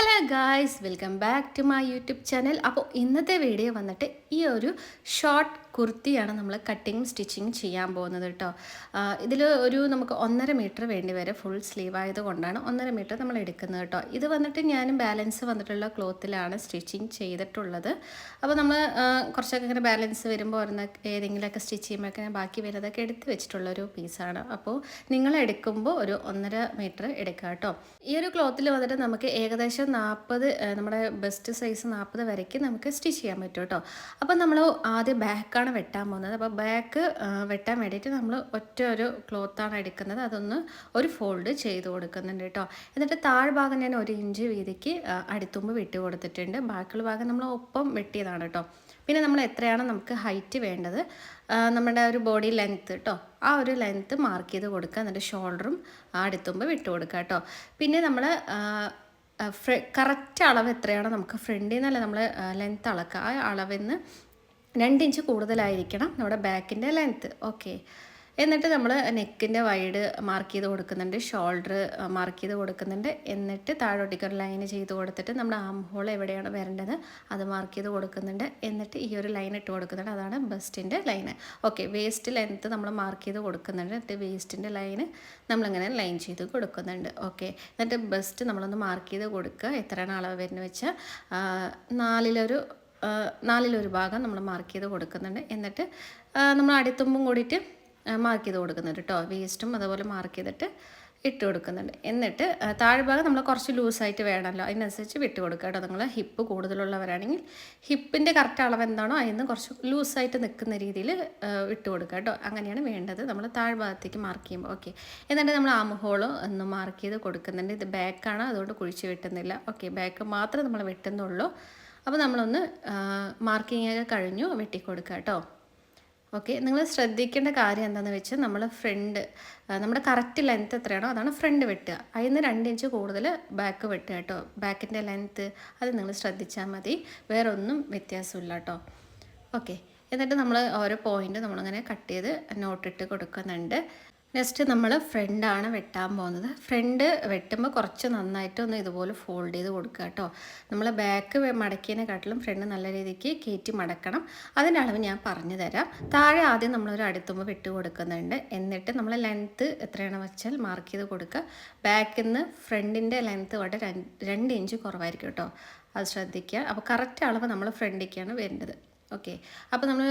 Hello guys welcome back to my YouTube channel അപ്പോൾ ഇന്നത്തെ video വന്നിട്ട് ഈ ഒരു ഷോർട്ട് കുർത്തിയാണ് നമ്മൾ കട്ടിങ് സ്റ്റിച്ചിങ് ചെയ്യാൻ പോകുന്നത് കേട്ടോ ഇതിൽ ഒരു നമുക്ക് ഒന്നര മീറ്റർ വേണ്ടി വരെ ഫുൾ സ്ലീവ് ആയതുകൊണ്ടാണ് ഒന്നര മീറ്റർ നമ്മൾ എടുക്കുന്നത് കേട്ടോ ഇത് വന്നിട്ട് ഞാനും ബാലൻസ് വന്നിട്ടുള്ള ക്ലോത്തിലാണ് സ്റ്റിച്ചിങ് ചെയ്തിട്ടുള്ളത്. അപ്പോൾ നമ്മൾ കുറച്ചൊക്കെ ഇങ്ങനെ ബാലൻസ് വരുമ്പോൾ ഒരെണ്ണ ഏതെങ്കിലുമൊക്കെ സ്റ്റിച്ച് ചെയ്യുമ്പോഴൊക്കെ ബാക്കി വരുന്നതൊക്കെ എടുത്ത് വെച്ചിട്ടുള്ള ഒരു പീസാണ് അപ്പോൾ നിങ്ങൾ എടുക്കുമ്പോൾ ഒരു ഒന്നര മീറ്റർ എടുക്കുക കേട്ടോ ഈ ഒരു ക്ലോത്തിൽ വന്നിട്ട് നമുക്ക് ഏകദേശം നാൽപ്പത് നമ്മുടെ ബെസ്റ്റ് സൈസ് നാൽപ്പത് വരയ്ക്ക് നമുക്ക് സ്റ്റിച്ച് ചെയ്യാൻ പറ്റും കേട്ടോ അപ്പോൾ നമ്മൾ ആദ്യം ബാക്കാണ് വെട്ടാൻ പോകുന്നത്. അപ്പോൾ ബാക്ക് വെട്ടാൻ വേണ്ടിയിട്ട് നമ്മൾ ഒറ്റ ഒരു ക്ലോത്താണ് എടുക്കുന്നത്. അതൊന്ന് ഒരു ഫോൾഡ് ചെയ്ത് കൊടുക്കുന്നുണ്ട് കേട്ടോ എന്നിട്ട് താഴ്ഭാഗം ഞാൻ ഒരു ഇഞ്ച് വീതിക്ക് അടുത്തുമ്പ് വിട്ട് കൊടുത്തിട്ടുണ്ട്. ബാക്കിയുള്ള ഭാഗം നമ്മൾ ഒപ്പം വെട്ടിയതാണ് കേട്ടോ പിന്നെ നമ്മൾ എത്രയാണ് നമുക്ക് ഹൈറ്റ് വേണ്ടത് നമ്മുടെ ഒരു ബോഡി ലെങ്ത്ത് കേട്ടോ ആ ഒരു ലെങ്ത്ത് മാർക്ക് ചെയ്ത് കൊടുക്കുക. എന്നിട്ട് ഷോൾഡറും അടുത്തുമ്പോൾ വിട്ട് കൊടുക്കുക കേട്ടോ പിന്നെ നമ്മൾ കറക്റ്റ് അളവ് എത്രയാണോ നമുക്ക് ഫ്രണ്ടിൽ നിന്നല്ല നമ്മൾ ലെങ്ത്ത് അളക്കുക. ആ അളവിൽ നിന്ന് രണ്ട് ഇഞ്ച് കൂടുതലായിരിക്കണം നമ്മുടെ ബാക്കിന്റെ ലെങ്ത്ത് ഓക്കെ എന്നിട്ട് നമ്മൾ നെക്കിന്റെ വൈഡ് മാർക്ക് ചെയ്ത് കൊടുക്കുന്നുണ്ട് ഷോൾഡർ മാർക്ക് ചെയ്ത് കൊടുക്കുന്നുണ്ട്. എന്നിട്ട് താഴോട്ടിക്കൊരു ലൈൻ ചെയ്ത് കൊടുത്തിട്ട് നമ്മുടെ ആം ഹോൾ എവിടെയാണ് വരേണ്ടത് അത് മാർക്ക് ചെയ്ത് കൊടുക്കുന്നുണ്ട്. എന്നിട്ട് ഈ ഒരു ലൈൻ ഇട്ട് കൊടുക്കുന്നുണ്ട്. അതാണ് ബസ്റ്റിന്റെ ലൈന് ഓക്കെ വേസ്റ്റ് ലെങ്ത്ത് നമ്മൾ മാർക്ക് ചെയ്ത് കൊടുക്കുന്നുണ്ട്. എന്നിട്ട് വേസ്റ്റിന്റെ ലൈന് നമ്മളിങ്ങനെ ലൈൻ ചെയ്ത് കൊടുക്കുന്നുണ്ട്. ഓക്കെ എന്നിട്ട് ബസ്റ്റ് നമ്മളൊന്ന് മാർക്ക് ചെയ്ത് കൊടുക്കുക. എത്രയാണ് അളവ് വരുന്നത് വെച്ചാൽ നാലിലൊരു നാലിലൊരു ഭാഗം നമ്മൾ മാർക്ക് ചെയ്ത് കൊടുക്കുന്നുണ്ട്. എന്നിട്ട് നമ്മൾ അടിത്തുമ്പും കൂടിയിട്ട് മാർക്ക് ചെയ്ത് കൊടുക്കുന്നുണ്ട് കേട്ടോ വേസ്റ്റും അതുപോലെ മാർക്ക് ചെയ്തിട്ട് ഇട്ട് കൊടുക്കുന്നുണ്ട്. എന്നിട്ട് താഴ്ഭാഗം നമ്മൾ കുറച്ച് ലൂസായിട്ട് വേണമല്ലോ അതിനനുസരിച്ച് വിട്ട് കൊടുക്കുക കേട്ടോ നിങ്ങൾ ഹിപ്പ് കൂടുതലുള്ളവരാണെങ്കിൽ ഹിപ്പിന്റെ കറക്റ്റ് അളവ് എന്താണോ അതിൽ നിന്ന് കുറച്ച് ലൂസായിട്ട് നിൽക്കുന്ന രീതിയിൽ ഇട്ട് കൊടുക്കുക കേട്ടോ അങ്ങനെയാണ് വേണ്ടത്. നമ്മൾ താഴ്ഭാഗത്തേക്ക് മാർക്ക് ചെയ്യുമ്പോൾ ഓക്കെ എന്നിട്ട് നമ്മൾ ആമുഹോളും ഹോൾ ഒന്ന് മാർക്ക് ചെയ്ത് കൊടുക്കുന്നുണ്ട്. ഇത് ബാക്കാണ് അതുകൊണ്ട് കുഴിച്ച് വെട്ടുന്നില്ല. ഓക്കെ ബാക്ക് മാത്രമേ നമ്മൾ വെട്ടുന്നുള്ളൂ. അപ്പോൾ നമ്മളൊന്ന് മാർക്കിങ്ങൊക്കെ കഴിഞ്ഞു വെട്ടിക്കൊടുക്കുക കേട്ടോ ഓക്കെ നിങ്ങൾ ശ്രദ്ധിക്കേണ്ട കാര്യം എന്താണെന്ന് വെച്ചാൽ നമ്മൾ ഫ്രണ്ട് നമ്മുടെ കറക്റ്റ് ലെങ്ത്ത് എത്രയാണോ അതാണ് ഫ്രണ്ട് വെട്ടുക. അതിൽ നിന്ന് രണ്ട് ഇഞ്ച് കൂടുതൽ ബാക്ക് വെട്ടുക കേട്ടോ. ബാക്കിന്റെ ലെങ്ത്ത് അത് നിങ്ങൾ ശ്രദ്ധിച്ചാൽ മതി. വേറെ ഒന്നും വ്യത്യാസമില്ല കേട്ടോ. ഓക്കെ എന്നിട്ട് നമ്മൾ ഓരോ പോയിന്റ് നമ്മളിങ്ങനെ കട്ട് ചെയ്ത് നോട്ടിട്ട് കൊടുക്കുന്നുണ്ട്. നെക്സ്റ്റ് നമ്മൾ ഫ്രണ്ടാണ് വെട്ടാൻ പോകുന്നത്. ഫ്രണ്ട് വെട്ടുമ്പോൾ കുറച്ച് നന്നായിട്ട് ഒന്ന് ഇതുപോലെ ഫോൾഡ് ചെയ്ത് കൊടുക്കുക കേട്ടോ. നമ്മൾ ബാക്ക് മടക്കിയതിനെക്കാട്ടിലും ഫ്രണ്ട് നല്ല രീതിക്ക് കയറ്റി മടക്കണം. അതിന്റെ അളവ് ഞാൻ പറഞ്ഞു തരാം. താഴെ ആദ്യം നമ്മളൊരു അടുത്തുമ്പോൾ വെട്ട് കൊടുക്കുന്നുണ്ട്. എന്നിട്ട് നമ്മൾ ലെങ്ത്ത് എത്രയാണ് വെച്ചാൽ മാർക്ക് ചെയ്ത് കൊടുക്കുക. ബാക്കിൽ നിന്ന് ഫ്രണ്ടിന്റെ ലെങ്ത്ത് വളരെ രണ്ട് ഇഞ്ച് കുറവായിരിക്കും കേട്ടോ. അത് ശ്രദ്ധിക്കുക. അപ്പോൾ കറക്റ്റ് അളവ് നമ്മൾ ഫ്രണ്ടിലേക്കാണ് വരേണ്ടത്. ഓക്കെ അപ്പോൾ നമ്മൾ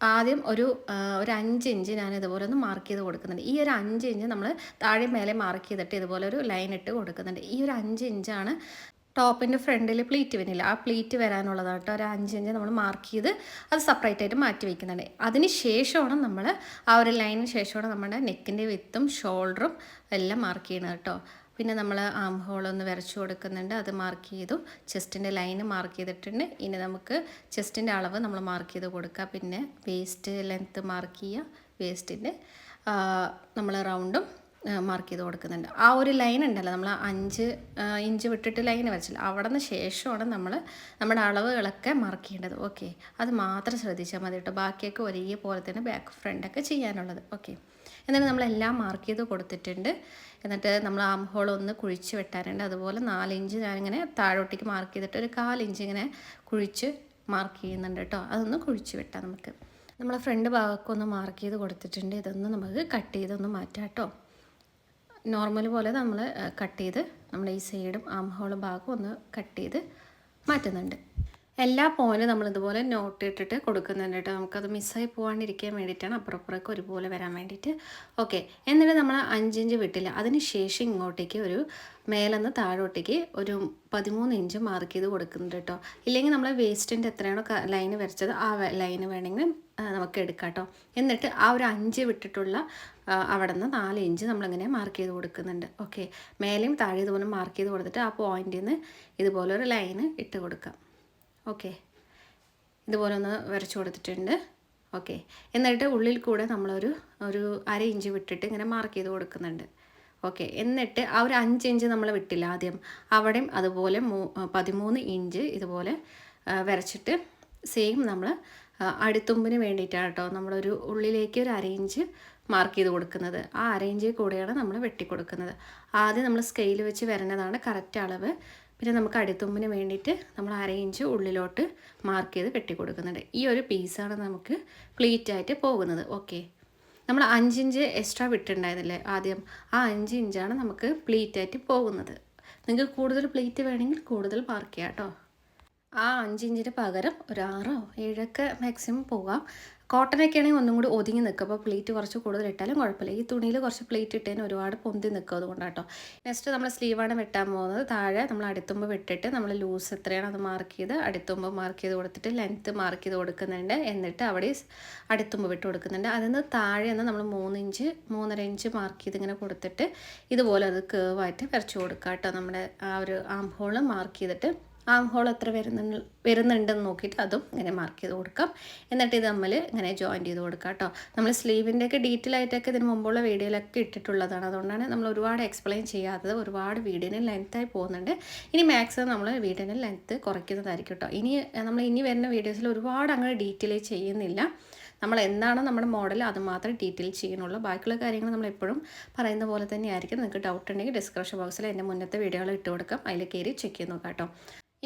ആദ്യം ഒരു ഒരു അഞ്ച് ഇഞ്ച് ഞാൻ ഇതുപോലെ ഒന്ന് മാർക്ക് ചെയ്ത് കൊടുക്കുന്നുണ്ട്. ഈ ഒരു അഞ്ച് ഇഞ്ച് നമ്മൾ താഴെ മേലെ മാർക്ക് ചെയ്തിട്ട് ഇതുപോലെ ഒരു ലൈൻ ഇട്ട് കൊടുക്കുന്നുണ്ട്. ഈ ഒരു അഞ്ച് ഇഞ്ചാണ് ടോപ്പിന്റെ ഫ്രണ്ടിൽ പ്ലീറ്റ് വരുന്നില്ല ആ പ്ലീറ്റ് വരാനുള്ളതാണ് കേട്ടോ. ഒരു അഞ്ച് ഇഞ്ച് നമ്മൾ മാർക്ക് ചെയ്ത് അത് സെപ്പറേറ്റ് ആയിട്ട് മാറ്റി വയ്ക്കുന്നുണ്ട് അതിന് ശേഷമാണ് നമ്മൾ ആ ഒരു ലൈനിന് ശേഷമാണ് നമ്മുടെ നെക്കിന്റെ വിത്തും ഷോൾഡറും എല്ലാം മാർക്ക് ചെയ്യണത് കേട്ടോ. പിന്നെ നമ്മൾ ആം ഹോളൊന്ന് വരച്ചു കൊടുക്കുന്നുണ്ട്. അത് മാർക്ക് ചെയ്തു. ചെസ്റ്റിന്റെ ലൈന് മാർക്ക് ചെയ്തിട്ടുണ്ട്. ഇനി നമുക്ക് ചെസ്റ്റിന്റെ അളവ് നമ്മൾ മാർക്ക് ചെയ്ത് കൊടുക്കുക പിന്നെ വേസ്റ്റ് ലെങ്ത്ത് മാർക്ക് ചെയ്യുക വേസ്റ്റിന്റെ നമ്മൾ റൗണ്ടും മാർക്ക് ചെയ്ത് കൊടുക്കുന്നുണ്ട്. ആ ഒരു ലൈൻ ഉണ്ടല്ലോ. നമ്മൾ അഞ്ച് ഇഞ്ച് വിട്ടിട്ട് ലൈൻ വരച്ചില്ല. അവിടെ നിന്ന് ശേഷമാണ് നമ്മൾ നമ്മുടെ അളവുകളൊക്കെ മാർക്ക് ചെയ്യേണ്ടത്. ഓക്കെ അത് മാത്രം ശ്രദ്ധിച്ചാൽ മതി കേട്ടോ. ബാക്കിയൊക്കെ ഒരേപോലെ തന്നെ ബാക്ക് ഫ്രണ്ടൊക്കെ ചെയ്യാനുള്ളത്. ഓക്കെ എന്നിട്ട് നമ്മളെല്ലാം മാർക്ക് ചെയ്ത് കൊടുത്തിട്ടുണ്ട്. എന്നിട്ട് നമ്മൾ ആം ഹോൾ ഒന്ന് കുഴിച്ച് വെട്ടാനുണ്ട് അതുപോലെ നാലിഞ്ച് ഞാനിങ്ങനെ താഴോട്ടേക്ക് മാർക്ക് ചെയ്തിട്ട് ഒരു കാലിഞ്ച് ഇങ്ങനെ കുഴിച്ച് മാർക്ക് ചെയ്യുന്നുണ്ട് കേട്ടോ. അതൊന്ന് കുഴിച്ച് വെട്ടാം നമുക്ക്. നമ്മളെ ഫ്രണ്ട് ഭാഗമൊക്കെ ഒന്ന് മാർക്ക് ചെയ്ത് കൊടുത്തിട്ടുണ്ട്. ഇതൊന്ന് നമുക്ക് കട്ട് ചെയ്തൊന്ന് മാറ്റാം കേട്ടോ. നോർമൽ പോലെ നമ്മൾ കട്ട് ചെയ്ത് നമ്മുടെ ഈ സൈഡും ആം ഹോളും ഭാഗവും ഒന്ന് കട്ട് ചെയ്ത് മാറ്റുന്നുണ്ട്. എല്ലാ നമ്മൾ ഇതുപോലെ നോട്ട് ഇട്ടിട്ട് കൊടുക്കുന്നുണ്ട് കേട്ടോ. നമുക്കത് മിസ്സായി പോകാണ്ടിരിക്കാൻ വേണ്ടിയിട്ടാണ് അപ്പുറപ്പുറക്ക് ഒരുപോലെ വരാൻ വേണ്ടിയിട്ട്. ഓക്കെ എന്നിട്ട് നമ്മൾ അഞ്ചിഞ്ച് വിട്ടില്ല. അതിന് ശേഷം ഇങ്ങോട്ടേക്ക് ഒരു മേലെന്ന് താഴോട്ടേക്ക് ഒരു പതിമൂന്ന് ഇഞ്ച് മാർക്ക് ചെയ്ത് കൊടുക്കുന്നുണ്ട് കേട്ടോ. ഇല്ലെങ്കിൽ നമ്മൾ വേസ്റ്റിന്റെ എത്രയാണോ ലൈന് വരച്ചത് ആ ലൈന് വേണമെങ്കിൽ നമുക്ക് എടുക്കാം കേട്ടോ. എന്നിട്ട് ആ ഒരു അഞ്ച് വിട്ടിട്ടുള്ള അവിടെ നിന്ന് നാല് ഇഞ്ച് നമ്മളിങ്ങനെ മാർക്ക് ചെയ്ത് കൊടുക്കുന്നുണ്ട്. ഓക്കെ മേലെയും താഴെ ഇതുപോലെ മാർക്ക് ചെയ്ത് കൊടുത്തിട്ട് ആ പോയിന്റിൽ നിന്ന് ഇതുപോലെ ഒരു ലൈന് ഇട്ട് കൊടുക്കാം. ഓക്കെ. ഇതുപോലെ ഒന്ന് വരച്ചു കൊടുത്തിട്ടുണ്ട്. ഓക്കെ. എന്നിട്ട് ഉള്ളിൽ കൂടെ നമ്മളൊരു ഒരു അര ഇഞ്ച് വിട്ടിട്ട് ഇങ്ങനെ മാർക്ക് ചെയ്ത് കൊടുക്കുന്നുണ്ട്. ഓക്കെ. എന്നിട്ട് ആ ഒരു അഞ്ച് ഇഞ്ച് നമ്മൾ വിട്ടില്ല ആദ്യം. അവിടെയും അതുപോലെ മൂ പതിമൂന്ന് ഇഞ്ച് ഇതുപോലെ വരച്ചിട്ട് സെയിം നമ്മൾ അടിത്തുമ്പിന് വേണ്ടിയിട്ടാണ് കേട്ടോ നമ്മളൊരു ഉള്ളിലേക്ക് ഒരു അര ഇഞ്ച് മാർക്ക് ചെയ്ത് കൊടുക്കുന്നത്. ആ അര ഇഞ്ചിൽ കൂടെയാണ് നമ്മൾ വെട്ടി കൊടുക്കുന്നത് ആദ്യം നമ്മൾ സ്കെയിൽ വെച്ച് വരുന്നതാണ് കറക്റ്റ് അളവ്. പിന്നെ നമുക്ക് അടിത്തുമ്പിന് വേണ്ടിയിട്ട് നമ്മൾ അര ഇഞ്ച് ഉള്ളിലോട്ട് മാർക്ക് ചെയ്ത് കെട്ടി കൊടുക്കുന്നുണ്ട്. ഈ ഒരു പീസാണ് നമുക്ക് പ്ലീറ്റായിട്ട് പോകുന്നത്. ഓക്കെ നമ്മൾ അഞ്ചിഞ്ച് എക്സ്ട്രാ വിട്ടുണ്ടായിരുന്നില്ലേ ആദ്യം ആ അഞ്ച് ഇഞ്ചാണ് നമുക്ക് പ്ലീറ്റായിട്ട് പോകുന്നത്. നിങ്ങൾക്ക് കൂടുതൽ പ്ലീറ്റ് വേണമെങ്കിൽ കൂടുതൽ മാർക്ക് ചെയ്യാം കേട്ടോ. ആ അഞ്ചിഞ്ചിന് പകരം ഒരു ആറോ ഏഴൊക്കെ മാക്സിമം പോകാം. കോട്ടനൊക്കെ ആണെങ്കിൽ ഒന്നും കൂടി ഒതുങ്ങി നിൽക്കും. അപ്പോൾ പ്ലേറ്റ് കുറച്ച് കൂടുതൽ ഇട്ടാലും കുഴപ്പമില്ല. ഈ തുണിയിൽ കുറച്ച് പ്ലേറ്റ് ഇട്ടതിന് ഒരുപാട് പൊന്തി നിൽക്കും അതുകൊണ്ടാണ് കേട്ടോ നെക്സ്റ്റ് നമ്മൾ സ്ലീവാണ് വെട്ടാൻ പോകുന്നത്. താഴെ നമ്മൾ അടുത്തുമ്പ് വിട്ടിട്ട് നമ്മൾ ലൂസ് എത്രയാണ് അത് മാർക്ക് ചെയ്ത് അടുത്തുമ്പ് മാർക്ക് ചെയ്ത് കൊടുത്തിട്ട് ലെങ്ത്ത് മാർക്ക് ചെയ്ത് കൊടുക്കുന്നുണ്ട്. എന്നിട്ട് അവിടെ അടുത്തുമ്പ് വിട്ട് കൊടുക്കുന്നുണ്ട്. അതിൽ നിന്ന് താഴെ നിന്ന് നമ്മൾ മൂന്ന് ഇഞ്ച് മൂന്നര ഇഞ്ച് മാർക്ക് ചെയ്ത് ഇങ്ങനെ കൊടുത്തിട്ട് ഇതുപോലെ അത് കേവായിട്ട് വരച്ച് കൊടുക്കുക കേട്ടോ നമ്മുടെ ആ ഒരു ആം ഹോൾ മാർക്ക് ചെയ്തിട്ട് ആം ഹോൾ എത്ര വരുന്നുണ്ട് വരുന്നുണ്ടെന്ന് നോക്കിയിട്ട് അതും ഇങ്ങനെ മാർക്ക് ചെയ്ത് കൊടുക്കാം. എന്നിട്ട് ഇത് നമ്മൾ ഇങ്ങനെ ജോയിൻ ചെയ്ത് കൊടുക്കാം കേട്ടോ. നമ്മൾ സ്ലീവിന്റെയൊക്കെ ഡീറ്റെയിൽ ആയിട്ടൊക്കെ ഇതിന് മുമ്പുള്ള വീഡിയോയിലൊക്കെ ഇട്ടിട്ടുള്ളതാണ്. അതുകൊണ്ടാണ് നമ്മൾ ഒരുപാട് എക്സ്പ്ലെയിൻ ചെയ്യാത്തത് ഒരുപാട് വീഡിയോന് ലെങ്ത്തായി പോകുന്നുണ്ട്. ഇനി മാക്സിമം നമ്മൾ വീഡിയോന് ലെങ്ത്ത് കുറയ്ക്കുന്നതായിരിക്കും കേട്ടോ. ഇനി നമ്മൾ ഇനി വരുന്ന വീഡിയോസിൽ ഒരുപാട് അങ്ങനെ ഡീറ്റെയിൽ ചെയ്യുന്നില്ല. നമ്മൾ എന്താണോ നമ്മുടെ മോഡൽ അത് മാത്രമേ ഡീറ്റെയിൽ ചെയ്യുന്നുള്ളൂ. ബാക്കിയുള്ള കാര്യങ്ങൾ നമ്മൾ എപ്പോഴും പറയുന്ന പോലെ തന്നെ ആയിരിക്കും നിങ്ങൾക്ക് ഡൗട്ട് ഉണ്ടെങ്കിൽ ഡിസ്ക്രിപ്ഷൻ ബോക്സിൽ എന്റെ മുന്നത്തെ വീഡിയോകൾ ഇട്ട് കൊടുക്കാം. അതിൽ കയറി ചെക്ക് ചെയ്ത് നോക്കാം കേട്ടോ.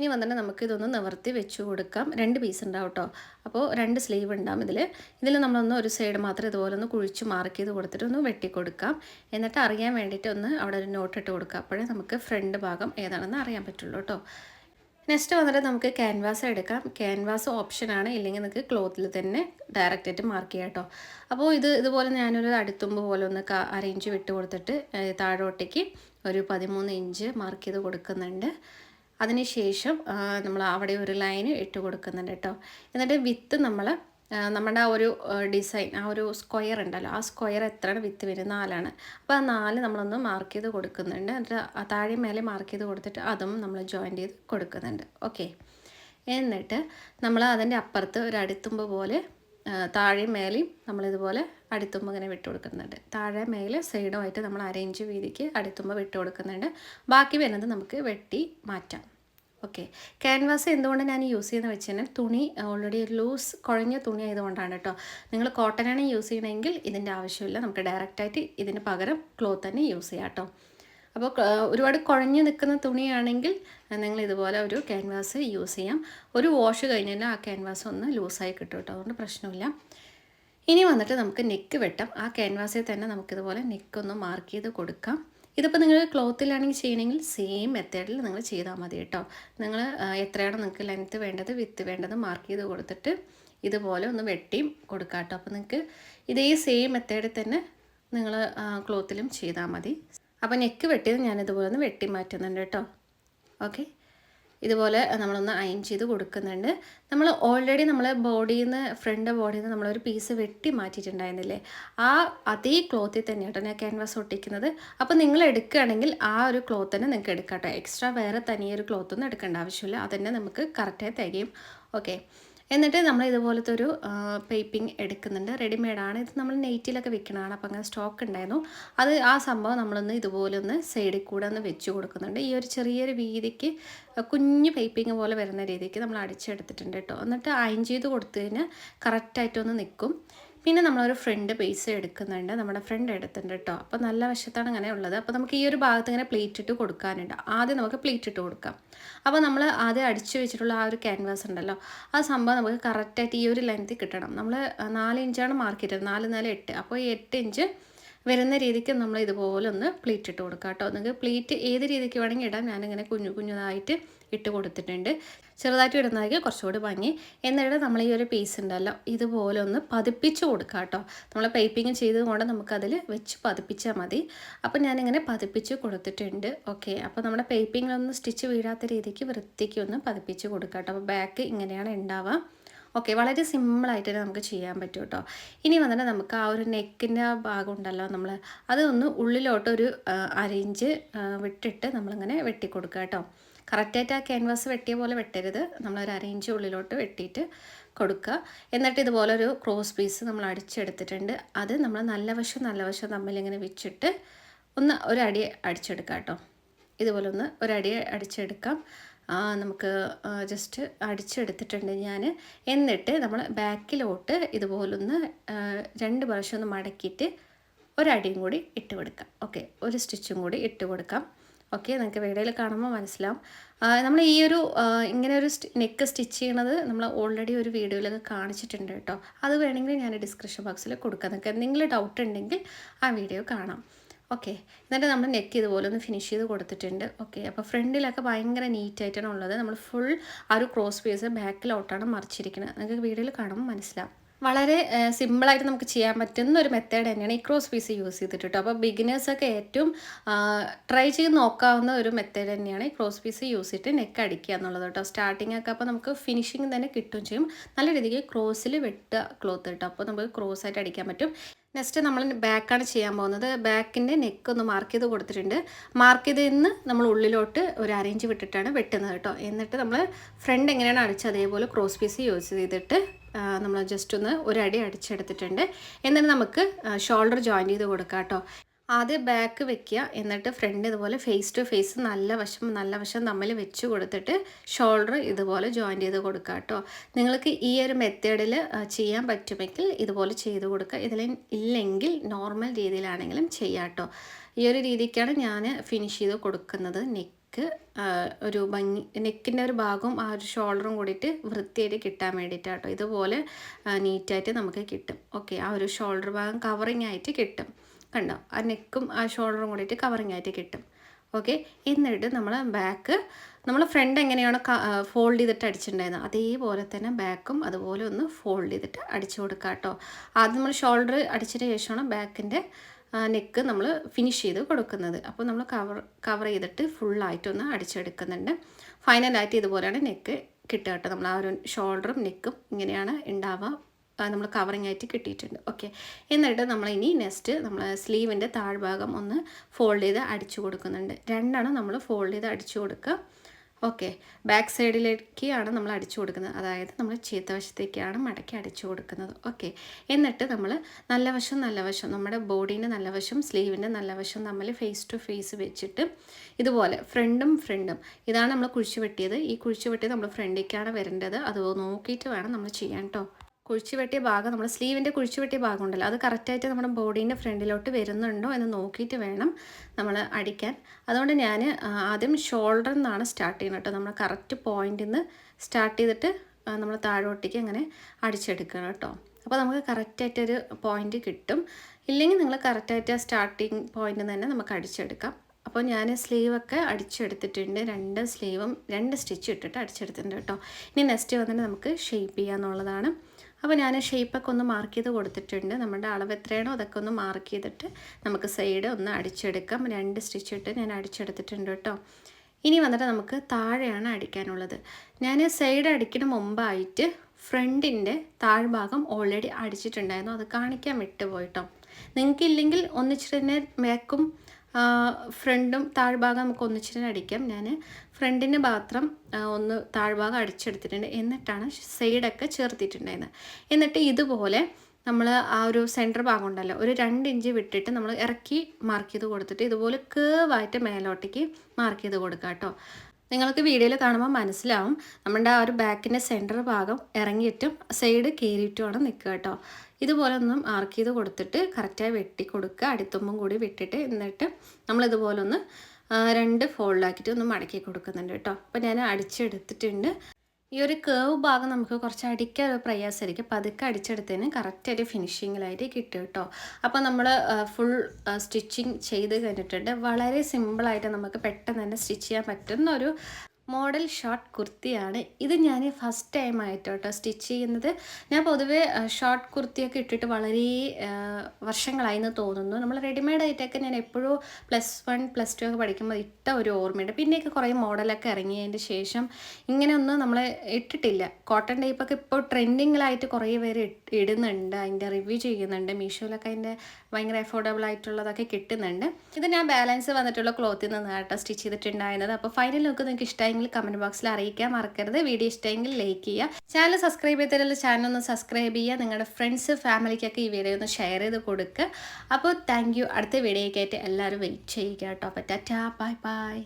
ഇനി വന്നിട്ട് നമുക്ക് ഇതൊന്ന് നിവർത്തി വെച്ച് കൊടുക്കാം. രണ്ട് പീസ് ഉണ്ടാവും കേട്ടോ അപ്പോൾ രണ്ട് സ്ലീവ് ഉണ്ടാവും ഇതിൽ ഇതിൽ നമ്മളൊന്ന് ഒരു സൈഡ് മാത്രം ഇതുപോലെ ഒന്ന് കുഴിച്ച് മാർക്ക് ചെയ്ത് കൊടുത്തിട്ട് ഒന്ന് വെട്ടി കൊടുക്കാം. എന്നിട്ട് അറിയാൻ വേണ്ടിയിട്ട് ഒന്ന് അവിടെ ഒരു നോട്ട് ഇട്ട് കൊടുക്കാം. അപ്പോഴേ നമുക്ക് ഫ്രണ്ട് ഭാഗം ഏതാണെന്ന് അറിയാൻ പറ്റുള്ളൂ കേട്ടോ നെക്സ്റ്റ് വന്നിട്ട് നമുക്ക് ക്യാൻവാസ് എടുക്കാം. ക്യാൻവാസ് ഓപ്ഷനാണ് ഇല്ലെങ്കിൽ നിങ്ങൾക്ക് ക്ലോത്തിൽ തന്നെ ഡയറക്റ്റ് ആയിട്ട് മാർക്ക് ചെയ്യാം കേട്ടോ അപ്പോൾ ഇത് ഇതുപോലെ ഞാനൊരു അടുത്തുമ്പ് പോലെ ഒന്ന് അറേഞ്ച് വിട്ട് കൊടുത്തിട്ട് താഴോട്ടേക്ക് ഒരു പതിമൂന്ന് ഇഞ്ച് മാർക്ക് ചെയ്ത് കൊടുക്കുന്നുണ്ട്. അതിനുശേഷം നമ്മൾ അവിടെ ഒരു ലൈന് ഇട്ട് കൊടുക്കുന്നുണ്ട് കേട്ടോ എന്നിട്ട് വിത്ത് നമ്മൾ നമ്മുടെ ആ ഒരു ഡിസൈൻ ആ ഒരു സ്ക്വയർ ഉണ്ടല്ലോ ആ സ്ക്വയർ എത്രയാണ് വിത്ത് വരും നാലാണ്. അപ്പോൾ ആ നാല് നമ്മളൊന്ന് മാർക്ക് ചെയ്ത് കൊടുക്കുന്നുണ്ട്. എന്നിട്ട് താഴെ മേലെ മാർക്ക് ചെയ്ത് കൊടുത്തിട്ട് അതും നമ്മൾ ജോയിൻ ചെയ്ത് കൊടുക്കുന്നുണ്ട്. ഓക്കെ എന്നിട്ട് നമ്മൾ അതിന്റെ അപ്പുറത്ത് ഒരു അടുത്തുമ്പ് പോലെ താഴെയും മേലെയും നമ്മളിതുപോലെ അടിത്തുമ്പ് ഇങ്ങനെ വിട്ട് കൊടുക്കുന്നുണ്ട്. താഴെ മേലെ സൈഡുമായിട്ട് നമ്മൾ അരയിഞ്ച് വീതിക്ക് അടിത്തുമ്പ് വിട്ട് കൊടുക്കുന്നുണ്ട്. ബാക്കി വരുന്നത് നമുക്ക് വെട്ടി മാറ്റാം. ഓക്കെ ക്യാൻവാസ് എന്തുകൊണ്ട് ഞാൻ യൂസ് ചെയ്യുന്നത് വെച്ച് കഴിഞ്ഞാൽ തുണി ഓൾറെഡി ലൂസ് കുഴഞ്ഞ തുണി ആയതുകൊണ്ടാണ് കേട്ടോ നിങ്ങൾ കോട്ടനാണ് യൂസ് ചെയ്യണമെങ്കിൽ ഇതിന്റെ ആവശ്യമില്ല. നമുക്ക് ഡയറക്റ്റായിട്ട് ഇതിന് പകരം ക്ലോത്ത് തന്നെ യൂസ് ചെയ്യാം കേട്ടോ അപ്പോൾ ഒരുപാട് കുഴഞ്ഞു നിൽക്കുന്ന തുണിയാണെങ്കിൽ നിങ്ങൾ ഇതുപോലെ ഒരു ക്യാൻവാസ് യൂസ് ചെയ്യാം. ഒരു വാഷ് കഴിഞ്ഞാൽ ആ ക്യാൻവാസ് ഒന്ന് ലൂസായി കിട്ടും കേട്ടോ അതുകൊണ്ട് പ്രശ്നമില്ല. ഇനി വന്നിട്ട് നമുക്ക് നെക്ക് വെട്ടാം. ആ ക്യാൻവാസിൽ തന്നെ നമുക്കിതുപോലെ നെക്കൊന്ന് മാർക്ക് ചെയ്ത് കൊടുക്കാം. ഇതിപ്പോൾ നിങ്ങൾ ക്ലോത്തിലാണെങ്കിൽ ചെയ്യണമെങ്കിൽ സെയിം മെത്തേഡിൽ നിങ്ങൾ ചെയ്താൽ മതി കേട്ടോ. നിങ്ങൾ എത്രയാണ് നിങ്ങൾക്ക് ലെങ്ത്ത് വേണ്ടത് വിത്ത് വേണ്ടത് മാർക്ക് ചെയ്ത് കൊടുത്തിട്ട് ഇതുപോലെ ഒന്ന് വെട്ടിയും കൊടുക്കാം കേട്ടോ. അപ്പോൾ നിങ്ങൾക്ക് ഇതേ സെയിം മെത്തേഡിൽ തന്നെ നിങ്ങൾ ക്ലോത്തിലും ചെയ്താൽ മതി. അപ്പോൾ നെക്ക് വെട്ടിയത് ഞാനിതുപോലെ ഒന്ന് വെട്ടി മാറ്റുന്നുണ്ട് കേട്ടോ. ഓക്കെ ഇതുപോലെ നമ്മളൊന്ന് അയൺ ചെയ്ത് കൊടുക്കുന്നുണ്ട്. നമ്മൾ ഓൾറെഡി നമ്മൾ ബോഡിയിൽ നിന്ന് ഫ്രണ്ട് ബോഡിയിൽ നിന്ന് നമ്മളൊരു പീസ് വെട്ടി മാറ്റിയിട്ടുണ്ടായിരുന്നില്ലേ? ആ അതേ ക്ലോത്തിൽ തന്നെ കേട്ടോ ഞാൻ ക്യാൻവാസ് ഒട്ടിക്കുന്നത്. അപ്പോൾ നിങ്ങൾ എടുക്കുകയാണെങ്കിൽ ആ ഒരു ക്ലോത്ത് തന്നെ നിങ്ങൾക്ക് എടുക്കാം കേട്ടോ. എക്സ്ട്രാ വേറെ തനിയൊരു ക്ലോത്തൊന്നും എടുക്കേണ്ട ആവശ്യമില്ല. അതന്നെ നമുക്ക് കറക്റ്റായി തികയും. ഓക്കെ എന്നിട്ട് നമ്മൾ ഇതുപോലത്തെ ഒരു പേപ്പിംഗ് എടുക്കുന്നുണ്ട്. റെഡിമെയ്ഡാണ് ഇത് നമ്മൾ നെയ്റ്റിലൊക്കെ വെക്കണതാണ് അപ്പം അങ്ങനെ സ്റ്റോക്ക് ഉണ്ടായിരുന്നു. അത് ആ സംഭവം നമ്മളൊന്ന് ഇതുപോലെ ഒന്ന് സൈഡിൽ കൂടെ ഒന്ന് വെച്ച് കൊടുക്കുന്നുണ്ട്. ഈ ഒരു ചെറിയൊരു വീതിക്ക് കുഞ്ഞ് പൈപ്പിംഗ് പോലെ വരുന്ന രീതിക്ക് നമ്മൾ അടിച്ചെടുത്തിട്ടുണ്ട് കേട്ടോ. എന്നിട്ട് അയഞ്ച് ചെയ്ത് കൊടുത്തു കഴിഞ്ഞാൽ കറക്റ്റായിട്ടൊന്ന് നിൽക്കും. പിന്നെ നമ്മളൊരു ഫ്രണ്ട് പേസ് എടുക്കുന്നുണ്ട്. നമ്മുടെ ഫ്രണ്ട് എടുത്തിട്ടുണ്ട് കേട്ടോ അപ്പോൾ നല്ല വശത്താണ് അങ്ങനെ ഉള്ളത്. അപ്പോൾ നമുക്ക് ഈ ഒരു ഭാഗത്ത് ഇങ്ങനെ പ്ലേറ്റ് ഇട്ട് കൊടുക്കാനുണ്ട്. ആദ്യം നമുക്ക് പ്ലേറ്റ് ഇട്ട് കൊടുക്കാം. അപ്പോൾ നമ്മൾ ആദ്യം അടിച്ചു വെച്ചിട്ടുള്ള ആ ഒരു ക്യാൻവാസ് ഉണ്ടല്ലോ. ആ സംഭവം നമുക്ക് കറക്റ്റായിട്ട് ഈ ഒരു ലെങ്ത്തിൽ കിട്ടണം. നമ്മൾ നാല് ഇഞ്ചാണ് മാർക്ക് ചെയ്തത്. നാല് നാല് എട്ട്. അപ്പോൾ ഈ എട്ട് ഇഞ്ച് വരുന്ന രീതിക്ക് നമ്മൾ ഇതുപോലെ ഒന്ന് പ്ലീറ്റ് ഇട്ട് കൊടുക്കുക കേട്ടോ നിങ്ങൾക്ക് പ്ലേറ്റ് ഏത് രീതിക്ക് വേണമെങ്കിൽ ഇടാം. ഞാനിങ്ങനെ കുഞ്ഞു കുഞ്ഞതായിട്ട് ഇട്ട് കൊടുത്തിട്ടുണ്ട് ചെറുതായിട്ട് ഇടുന്നതായിരിക്കും കുറച്ചുകൂടി ഭംഗി. എന്നിട്ട് നമ്മൾ ഈ ഒരു പീസ് ഉണ്ടല്ലോ ഇതുപോലെ ഒന്ന് പതിപ്പിച്ച് കൊടുക്കുക കേട്ടോ. നമ്മൾ പൈപ്പിങ് ചെയ്തുകൊണ്ട് നമുക്കതിൽ വെച്ച് പതിപ്പിച്ചാൽ മതി. അപ്പോൾ ഞാനിങ്ങനെ പതിപ്പിച്ച് കൊടുത്തിട്ടുണ്ട്. ഓക്കെ അപ്പോൾ നമ്മുടെ പൈപ്പിങ്ങിലൊന്ന് സ്റ്റിച്ച് വീഴാത്ത രീതിക്ക് വൃത്തിക്ക് ഒന്ന് പതിപ്പിച്ച് കൊടുക്കുക കേട്ടോ. അപ്പോൾ ബാക്ക് ഇങ്ങനെയാണ് ഉണ്ടാവുക. ഓക്കെ വളരെ സിമ്പിളായിട്ട് തന്നെ നമുക്ക് ചെയ്യാൻ പറ്റും കേട്ടോ. ഇനി വന്നിട്ട് നമുക്ക് ആ ഒരു നെക്കിന്റെ ഭാഗം ഉണ്ടല്ലോ നമ്മൾ അതൊന്ന് ഉള്ളിലോട്ടൊരു അരിഞ്ച് വിട്ടിട്ട് നമ്മളിങ്ങനെ വെട്ടിക്കൊടുക്കുക കേട്ടോ. കറക്റ്റായിട്ട് ആ ക്യാൻവാസ് വെട്ടിയ പോലെ വെട്ടരുത്. നമ്മളൊരു അരയിഞ്ച് ഉള്ളിലോട്ട് വെട്ടിയിട്ട് കൊടുക്കുക. എന്നിട്ട് ഇതുപോലെ ഒരു ക്രോസ് പീസ് നമ്മൾ അടിച്ചെടുത്തിട്ടുണ്ട്. അത് നമ്മൾ നല്ല വശം നല്ല വശം തമ്മിലിങ്ങനെ വെച്ചിട്ട് ഒന്ന് ഒരടി അടിച്ചെടുക്കാം കേട്ടോ. ഇതുപോലെ ഒന്ന് ഒരടി അടിച്ചെടുക്കാം. നമുക്ക് ജസ്റ്റ് അടിച്ചെടുത്തിട്ടുണ്ട് ഞാൻ. എന്നിട്ട് നമ്മൾ ബാക്കിലോട്ട് ഇതുപോലൊന്ന് രണ്ട് പ്രാവശ്യം ഒന്ന് മടക്കിയിട്ട് ഒരടിയും കൂടി ഇട്ട് കൊടുക്കാം. ഓക്കെ ഒരു സ്റ്റിച്ചും കൂടി ഇട്ട് കൊടുക്കാം. ഓക്കെ നിങ്ങൾക്ക് വീഡിയോയിൽ കാണുമ്പോൾ മനസ്സിലാവും. നമ്മൾ ഈ ഒരു ഇങ്ങനെ ഒരു നെക്ക് സ്റ്റിച്ച് ചെയ്യണത് നമ്മൾ ഓൾറെഡി ഒരു വീഡിയോയിലൊക്കെ കാണിച്ചിട്ടുണ്ട് കേട്ടോ. അത് വേണമെങ്കിൽ ഞാൻ ഡിസ്ക്രിപ്ഷൻ ബോക്സിൽ കൊടുക്കാം. നിങ്ങൾക്ക് എന്തെങ്കിലും ഡൗട്ട് ഉണ്ടെങ്കിൽ ആ വീഡിയോ കാണാം. ഓക്കെ എന്നിട്ട് നമ്മൾ നെക്ക് ഇതുപോലെ ഒന്ന് ഫിനിഷ് ചെയ്ത് കൊടുത്തിട്ടുണ്ട്. ഓക്കെ അപ്പോൾ ഫ്രണ്ടിലൊക്കെ ഭയങ്കര നീറ്റായിട്ടാണ് ഉള്ളത്. നമ്മൾ ഫുൾ ആ ഒരു ക്രോസ് പീസ് ബാക്കിലോട്ടാണ് മറിച്ചിരിക്കുന്നത് നിങ്ങൾക്ക് വീഡിയോയിൽ കാണുമ്പോൾ മനസ്സിലാവും. വളരെ സിമ്പിളായിട്ട് നമുക്ക് ചെയ്യാൻ പറ്റുന്ന ഒരു മെത്തേഡ് തന്നെയാണ് ഈ ക്രോസ് പീസ് യൂസ് ചെയ്തിട്ട് കേട്ടോ അപ്പോൾ ബിഗിനേഴ്സൊക്കെ ഏറ്റവും ട്രൈ ചെയ്ത് നോക്കാവുന്ന ഒരു മെത്തേഡ് തന്നെയാണ് ഈ ക്രോസ് പീസ് യൂസ് ചെയ്തിട്ട് നെക്ക് അടിക്കുക എന്നുള്ളത് കേട്ടോ. സ്റ്റാർട്ടിംഗ് ഒക്കെ അപ്പോൾ നമുക്ക് ഫിനിഷിങ് തന്നെ കിട്ടുകയും ചെയ്യും. നല്ല രീതിക്ക് ക്രോസിൽ വെട്ടുക ക്ലോത്ത് കേട്ടോ അപ്പോൾ നമുക്ക് ക്രോസ് ആയിട്ട് അടിക്കാൻ പറ്റും. നെക്സ്റ്റ് നമ്മൾ ബാക്കാണ് ചെയ്യാൻ പോകുന്നത്. ബാക്കിന്റെ നെക്ക് ഒന്ന് മാർക്ക് ചെയ്ത് കൊടുത്തിട്ടുണ്ട്. മാർക്ക് ചെയ്ത് നിന്ന് നമ്മൾ ഉള്ളിലോട്ട് ഒരു അറേഞ്ച് വിട്ടിട്ടാണ് വെട്ടുന്നത് കേട്ടോ. എന്നിട്ട് നമ്മൾ ഫ്രണ്ട് എങ്ങനെയാണ് അടിച്ചത്? അതേപോലെ ക്രോസ് പീസ് യൂസ് ചെയ്തിട്ട് നമ്മൾ ജസ്റ്റ് ഒന്ന് ഒരടി അടിച്ചെടുത്തിട്ടുണ്ട്. എന്നിട്ട് നമുക്ക് ഷോൾഡർ ജോയിൻ ചെയ്ത് കൊടുക്കാം കേട്ടോ ആദ്യം ബാക്ക് വെക്കുക. എന്നിട്ട് ഫ്രണ്ട് ഇതുപോലെ ഫേസ് ടു ഫേസ് നല്ല വശം നല്ല വശം തമ്മിൽ വെച്ച് കൊടുത്തിട്ട് ഷോൾഡർ ഇതുപോലെ ജോയിൻ ചെയ്ത് കൊടുക്കുക കേട്ടോ. നിങ്ങൾക്ക് ഈ ഒരു മെത്തേഡിൽ ചെയ്യാൻ പറ്റുമെങ്കിൽ ഇതുപോലെ ചെയ്ത് കൊടുക്കുക. ഇതിൽ ഇല്ലെങ്കിൽ നോർമൽ രീതിയിലാണെങ്കിലും ചെയ്യാം കേട്ടോ. ഈ ഒരു രീതിക്കാണ് ഞാൻ ഫിനിഷ് ചെയ്ത് കൊടുക്കുന്നത്. നെക്ക് ഒരു ഭംഗി നെക്കിന്റെ ഒരു ഭാഗവും ആ ഒരു ഷോൾഡറും കൂടിയിട്ട് വൃത്തിയായിട്ട് കിട്ടാൻ വേണ്ടിയിട്ടാട്ടോ ഇതുപോലെ നീറ്റായിട്ട് നമുക്ക് കിട്ടും. ഓക്കെ ആ ഒരു ഷോൾഡർ ഭാഗം കവറിങ് ആയിട്ട് കിട്ടും. കണ്ടോ? ആ നെക്കും ആ ഷോൾഡറും കൂടിയിട്ട് കവറിങ് ആയിട്ട് കിട്ടും. ഓക്കെ എന്നിട്ട് നമ്മൾ ബാക്ക് നമ്മൾ ഫ്രണ്ട് എങ്ങനെയാണ് ഫോൾഡ് ചെയ്തിട്ട് അടിച്ചിട്ടുണ്ടായിരുന്നത് അതേപോലെ തന്നെ ബാക്കും അതുപോലെ ഒന്ന് ഫോൾഡ് ചെയ്തിട്ട് അടിച്ചു കൊടുക്കുക കേട്ടോ ആദ്യം നമ്മൾ ഷോൾഡർ അടിച്ചതിന് ശേഷമാണ് ബാക്കിന്റെ നെക്ക് നമ്മൾ ഫിനിഷ് ചെയ്ത് കൊടുക്കുന്നത്. അപ്പോൾ നമ്മൾ കവർ കവർ ചെയ്തിട്ട് ഫുള്ളായിട്ടൊന്ന് അടിച്ചെടുക്കുന്നുണ്ട്. ഫൈനലായിട്ട് ഇതുപോലെയാണ് നെക്ക് കിട്ടുക കേട്ടോ നമ്മൾ ആ ഒരു ഷോൾഡറും നെക്കും ഇങ്ങനെയാണ് ഉണ്ടാവുക. നമ്മൾ കവറിങ് ആയിട്ട് കിട്ടിയിട്ടുണ്ട്. ഓക്കെ എന്നിട്ട് നമ്മൾ ഇനി നെക്സ്റ്റ് നമ്മൾ സ്ലീവിന്റെ താഴ്ഭാഗം ഒന്ന് ഫോൾഡ് ചെയ്ത് അടിച്ചു കൊടുക്കുന്നുണ്ട്. രണ്ടെണ്ണം നമ്മൾ ഫോൾഡ് ചെയ്ത് അടിച്ചു കൊടുക്കുക. ഓക്കെ ബാക്ക് സൈഡിലേക്കാണ് നമ്മൾ അടിച്ചു കൊടുക്കുന്നത്. അതായത് നമ്മൾ ചീത്തവശത്തേക്കാണ് മടക്കി അടിച്ചു കൊടുക്കുന്നത്. ഓക്കെ എന്നിട്ട് നമ്മൾ നല്ല വശം നല്ല വശം നമ്മുടെ ബോഡീന്റെ നല്ല വശം സ്ലീവിന്റെ നല്ല വശം തമ്മിൽ ഫേസ് ടു ഫേസ് വെച്ചിട്ട് ഇതുപോലെ ഫ്രണ്ടും ഫ്രണ്ടും ഇതാണ് നമ്മൾ കുഴിച്ചു വെട്ടിയത്. ഈ കുഴിച്ചു വെട്ടിയത് നമ്മൾ ഫ്രണ്ടിലേക്കാണ് വരേണ്ടത്. അത് നോക്കിയിട്ട് വേണം നമ്മൾ ചെയ്യാൻ കേട്ടോ കുഴിച്ചു വെട്ടിയ ഭാഗം നമ്മൾ സ്ലീവിന്റെ കുഴിച്ചു വെട്ടിയ ഭാഗം ഉണ്ടല്ലോ അത് കറക്റ്റായിട്ട് നമ്മുടെ ബോഡീന്റെ ഫ്രണ്ടിലോട്ട് വരുന്നുണ്ടോ എന്ന് നോക്കിയിട്ട് വേണം നമ്മൾ അടിക്കാൻ. അതുകൊണ്ട് ഞാൻ ആദ്യം ഷോൾഡറിൽ നിന്നാണ് സ്റ്റാർട്ട് ചെയ്യുന്നത് കേട്ടോ. നമ്മൾ കറക്റ്റ് പോയിന്റിൽ നിന്ന് സ്റ്റാർട്ട് ചെയ്തിട്ട് നമ്മൾ താഴോട്ടേക്ക് അങ്ങനെ അടിച്ചെടുക്കണം കേട്ടോ. അപ്പോൾ നമുക്ക് കറക്റ്റായിട്ടൊരു പോയിന്റ് കിട്ടും. ഇല്ലെങ്കിൽ നിങ്ങൾ കറക്റ്റായിട്ട് സ്റ്റാർട്ടിങ് പോയിന്റ് തന്നെ നമുക്ക് അടിച്ചെടുക്കാം. അപ്പോൾ ഞാൻ സ്ലീവൊക്കെ അടിച്ചെടുത്തിട്ടുണ്ട്. രണ്ട് സ്ലീവും രണ്ട് സ്റ്റിച്ച് ഇട്ടിട്ട് അടിച്ചെടുത്തിട്ടുണ്ട് കേട്ടോ. ഇനി നെക്സ്റ്റ് വന്നിട്ട് നമുക്ക് ഷെയ്പ്പ് ചെയ്യാന്നുള്ളതാണ്. അപ്പോൾ ഞാൻ ഷേപ്പൊക്കെ ഒന്ന് മാർക്ക് ചെയ്ത് കൊടുത്തിട്ടുണ്ട്. നമ്മുടെ അളവ് എത്രയാണോ അതൊക്കെ ഒന്ന് മാർക്ക് ചെയ്തിട്ട് നമുക്ക് സൈഡ് ഒന്ന് അടിച്ചെടുക്കാം. രണ്ട് സ്റ്റിച്ച് ഇട്ട് ഞാൻ അടിച്ചെടുത്തിട്ടുണ്ട് കേട്ടോ. ഇനി വന്നിട്ട് നമുക്ക് താഴെയാണ് അടിക്കാനുള്ളത്. ഞാൻ സൈഡ് അടിക്കുന്ന മുമ്പായിട്ട് ഫ്രണ്ടിന്റെ താഴ്ഭാഗം ഓൾറെഡി അടിച്ചിട്ടുണ്ടായിരുന്നു. അത് കാണിക്കാൻ വിട്ടുപോയിട്ടോ നിങ്ങൾക്കില്ലെങ്കിൽ ഒന്നിച്ചിട്ട് തന്നെ മേക്കും ഫ്രണ്ടും താഴ്ഭാഗം നമുക്ക് ഒന്നിച്ചിട്ട് അടിക്കാം. ഞാൻ ഫ്രണ്ടിന്റെ മാത്രം ഒന്ന് താഴ്ഭാഗം അടിച്ചെടുത്തിട്ടുണ്ട്. എന്നിട്ടാണ് സൈഡൊക്കെ ചേർത്തിട്ടുണ്ടായിരുന്നത് എന്നിട്ട് ഇതുപോലെ നമ്മൾ ആ ഒരു സെന്റർ ഭാഗം ഉണ്ടല്ലോ ഒരു രണ്ട് ഇഞ്ച് വിട്ടിട്ട് നമ്മൾ ഇറക്കി മാർക്ക് ചെയ്ത് കൊടുത്തിട്ട് ഇതുപോലെ കേവായിട്ട് മേലോട്ടേക്ക് മാർക്ക് ചെയ്ത് കൊടുക്കുക കേട്ടോ നിങ്ങൾക്ക് വീഡിയോയിൽ കാണുമ്പോൾ മനസ്സിലാവും നമ്മുടെ ആ ഒരു ബാക്കിന്റെ സെന്റർ ഭാഗം ഇറങ്ങിയിട്ടും സൈഡ് കയറിയിട്ടുമാണ് നിൽക്കുക കേട്ടോ ഇതുപോലെ ഒന്ന് മാർക്ക് ചെയ്ത് കൊടുത്തിട്ട് കറക്റ്റായി വെട്ടി കൊടുക്കുക അടിത്തുമ്പും കൂടി വിട്ടിട്ട് എന്നിട്ട് നമ്മളിതുപോലെ ഒന്ന് രണ്ട് ഫോൾഡാക്കിയിട്ട് ഒന്ന് മടക്കി കൊടുക്കുന്നുണ്ട് കേട്ടോ. അപ്പോൾ ഞാൻ അടിച്ചെടുത്തിട്ടുണ്ട്. ഈ ഒരു കേവ് ഭാഗം നമുക്ക് കുറച്ച് അടിക്കാൻ ഒരു പ്രയാസമായിരിക്കും. പതുക്കെ അടിച്ചെടുത്തതിന് കറക്റ്റ് ഒരു ഫിനിഷിങ്ങിലായിട്ട് കിട്ടും കേട്ടോ. അപ്പോൾ നമ്മൾ ഫുൾ സ്റ്റിച്ചിങ് ചെയ്ത് കഴിഞ്ഞിട്ടുണ്ട്. വളരെ സിമ്പിളായിട്ട് നമുക്ക് പെട്ടെന്ന് തന്നെ സ്റ്റിച്ച് ചെയ്യാൻ പറ്റുന്ന ഒരു മോഡൽ ഷോർട്ട് കുർത്തിയാണ്. ഇത് ഞാൻ ഫസ്റ്റ് ടൈം ആയിട്ട് കേട്ടോ സ്റ്റിച്ച് ചെയ്യുന്നത്. ഞാൻ പൊതുവേ ഷോർട്ട് കുർത്തിയൊക്കെ ഇട്ടിട്ട് വളരെ വർഷങ്ങളായി എന്ന് തോന്നുന്നു. നമ്മൾ റെഡിമെയ്ഡ് ആയിട്ടൊക്കെ ഞാൻ എപ്പോഴും പ്ലസ് വൺ പ്ലസ് ടു ഒക്കെ പഠിക്കുമ്പോൾ ഇട്ട ഒരു ഓർമ്മയുണ്ട്. പിന്നെയൊക്കെ കുറേ മോഡലൊക്കെ ഇറങ്ങിയതിന്റെ ശേഷം ഇങ്ങനെയൊന്നും നമ്മൾ ഇട്ടിട്ടില്ല. കോട്ടൺ ടൈപ്പൊക്കെ ഇപ്പോൾ ട്രെൻഡിങ്ങിലായിട്ട് കുറേ പേര് ഇടുന്നുണ്ട്. അതിന്റെ റിവ്യൂ ചെയ്യുന്നുണ്ട്. മീഷോയിലൊക്കെ അതിന്റെ ഭയങ്കര അഫോർഡബിൾ ആയിട്ടുള്ളതൊക്കെ കിട്ടുന്നുണ്ട്. ഇത് ഞാൻ ബാലൻസ് വന്നിട്ടുള്ള ക്ലോത്തിൽ നിന്നാണ് കേട്ടോ സ്റ്റിച്ച് ചെയ്തിട്ടുണ്ടായിരുന്നത്. അപ്പോൾ ഫൈനൽ ലുക്ക് നിങ്ങൾക്ക് ഇഷ്ടമെങ്കിൽ കമന്റ് ബോക്സിൽ അറിയിക്കാൻ മറക്കരുത്. വീഡിയോ ഇഷ്ടമെങ്കിൽ ലൈക്ക് ചെയ്യുക. ചാനൽ സബ്സ്ക്രൈബ് ചെയ്തിട്ടുള്ള ചാനൽ ഒന്ന് സബ്സ്ക്രൈബ് ചെയ്യുക. നിങ്ങളുടെ ഫ്രണ്ട്സ് ഫാമിലിക്കൊക്കെ ഈ വീഡിയോ ഒന്ന് ഷെയർ ചെയ്ത് കൊടുക്കുക അപ്പോൾ താങ്ക് അടുത്ത വീഡിയോയ്ക്കായിട്ട് എല്ലാവരും വെയിറ്റ് ചെയ്യുക കേട്ടോ. അപ്പോൾ ടാറ്റാ ബൈ ബൈ